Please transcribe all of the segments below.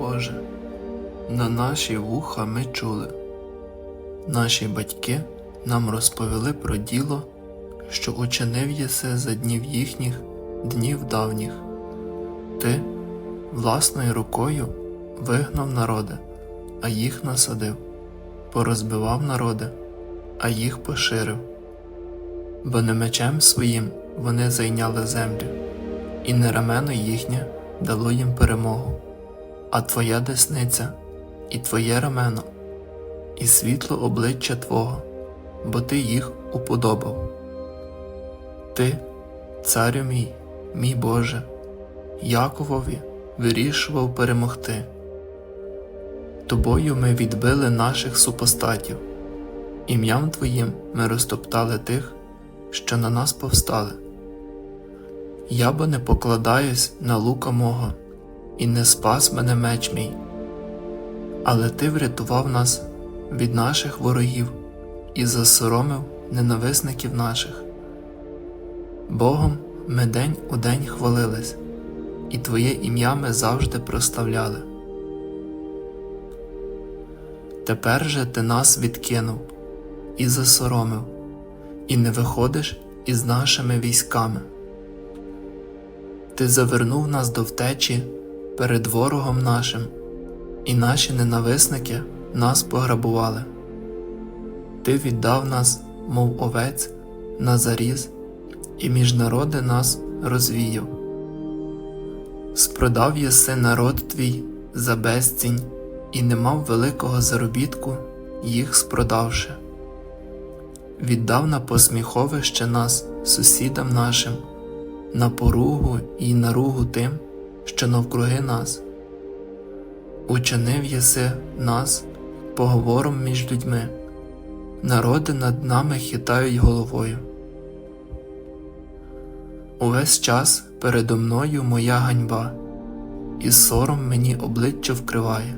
Боже, на наші вуха ми чули. Наші батьки нам розповіли про діло, що учинив єси за днів їхніх, днів давніх. Ти власною рукою вигнав народи, а їх насадив, порозбивав народи, а їх поширив. Бо не мечем своїм вони зайняли землю, і не рамено їхнє дало їм перемогу, а твоя десниця і твоє рамено, і світло обличчя Твого, бо ти їх уподобав. Ти, царю мій, мій Боже, Яковові вирішував перемогти. Тобою ми відбили наших супостатів, ім'ям Твоїм ми розтоптали тих, що на нас повстали. Я бо не покладаюсь на лука мого, і не спас мене меч мій, але Ти врятував нас від наших ворогів і засоромив ненависників наших. Богом ми день у день хвалились, і Твоє ім'я ми завжди проставляли. Тепер же ти нас відкинув і засоромив, і не виходиш із нашими військами. Ти завернув нас до втечі перед ворогом нашим, і наші ненависники нас пограбували. Ти віддав нас, мов овець, на заріз, і між народи нас розвіяв. Спродав єси народ твій за безцінь, і не мав великого заробітку, їх спродавши. Віддав на посміховище нас сусідам нашим, на поругу і наругу тим, що навкруги нас. Учинив єси нас поговором між людьми, народи над нами хитають головою. Увесь час передо мною моя ганьба, і сором мені обличчя вкриває.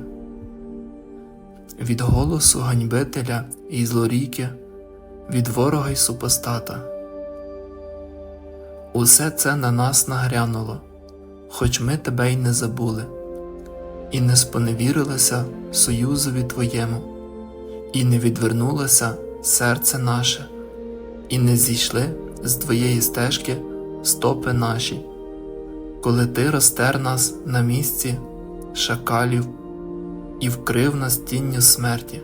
Від голосу ганьбителя і злоріки, від ворога й супостата. Усе це на нас нагрянуло, хоч ми тебе й не забули, і не споневірилися союзові Твоєму, і не відвернулося серце наше, і не зійшли з Твоєї стежки стопи наші, коли Ти розтер нас на місці шакалів і вкрив нас тінню смерті.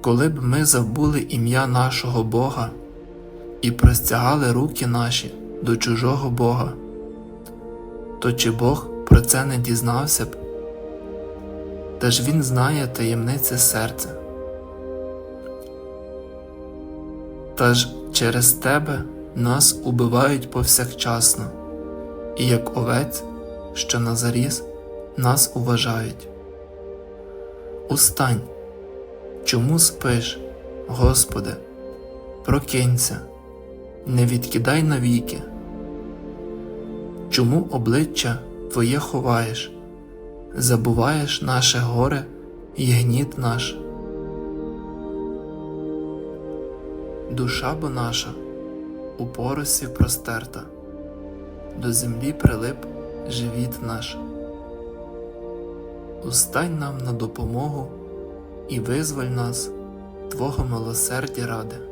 Коли б ми забули ім'я нашого Бога і простягали руки наші до чужого Бога, то чи Бог про це не дізнався б? Та ж Він знає таємниці серця. Та ж через тебе нас убивають повсякчасно, і як овець, що на заріз, нас уважають. Устань, чому спиш, Господи, прокинься, не відкидай навіки. Чому обличчя Твоє ховаєш, забуваєш наше горе і гніт наш? Душа бо наша у поросі простерта, до землі прилип живіт наш. Устань нам на допомогу і визволь нас Твого милосердя ради.